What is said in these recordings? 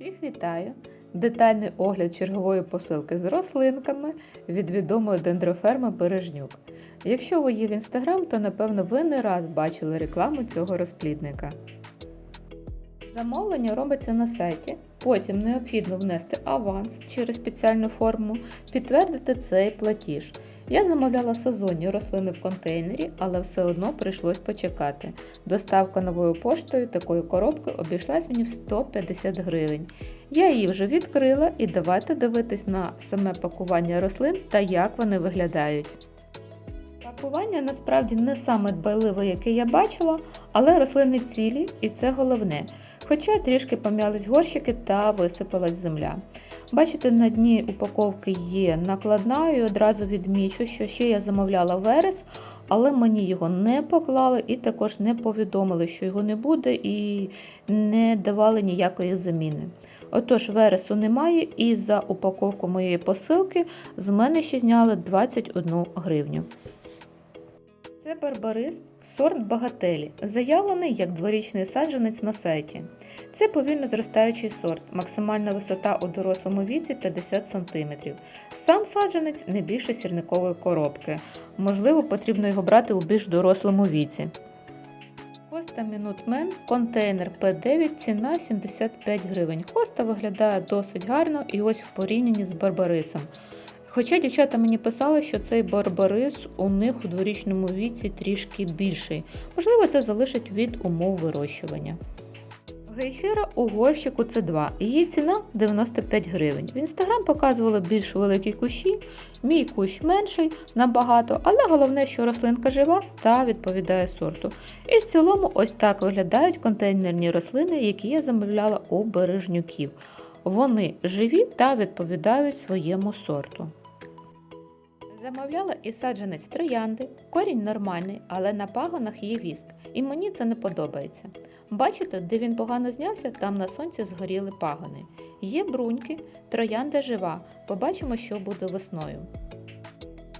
Всіх вітаю! Детальний огляд чергової посилки з рослинками від відомої дендроферми Бережнюк. Якщо ви є в інстаграм, то напевно ви не раз бачили рекламу цього розплідника. Замовлення робиться на сайті, потім необхідно внести аванс через спеціальну форму, підтвердити цей платіж. Я замовляла сезонні рослини в контейнері, але все одно прийшлось почекати. Доставка новою поштою такої коробки обійшлась мені в 150 гривень. Я її вже відкрила і давайте дивитись на саме пакування рослин та як вони виглядають. Пакування насправді не саме дбайливе, яке я бачила, але рослини цілі і це головне. Хоча трішки пом'ялись горщики та висипалась земля. Бачите, на дні упаковки є накладна і одразу відмічу, що ще я замовляла верес, але мені його не поклали і також не повідомили, що його не буде, і не давали ніякої заміни. Отож, вересу немає, і за упаковку моєї посилки з мене ще зняли 21 гривню. Це барбарис сорт багателі, заявлений як дворічний саджанець на сайті. Це повільно зростаючий сорт, максимальна висота у дорослому віці 50 см. Сам саджанець не більше сірникової коробки. Можливо, потрібно його брати у більш дорослому віці. Хоста Мінутмен, контейнер П9, ціна 75 гривень. Хоста виглядає досить гарно і ось в порівнянні з барбарисом. Хоча дівчата мені писали, що цей барбарис у них у дворічному віці трішки більший. Можливо, це залишить від умов вирощування. Гейхера у горщику це 2 Її ціна 95 гривень. В інстаграм показували більш великі кущі, мій кущ менший набагато, але головне, що рослинка жива та відповідає сорту. І в цілому ось так виглядають контейнерні рослини, які я замовляла у бережнюків. Вони живі та відповідають своєму сорту. Замовляла і саджанець троянди, корінь нормальний, але на пагонах є віск, і мені це не подобається. Бачите, де він погано знявся, там на сонці згоріли пагони. Є бруньки, троянда жива. Побачимо, що буде весною.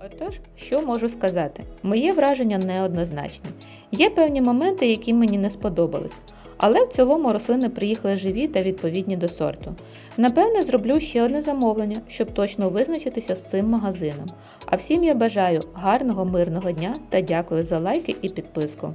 Отож, що можу сказати? Моє враження неоднозначне. Є певні моменти, які мені не сподобались. Але в цілому рослини приїхали живі та відповідні до сорту. Напевне, зроблю ще одне замовлення, щоб точно визначитися з цим магазином. А всім я бажаю гарного мирного дня та дякую за лайки і підписку.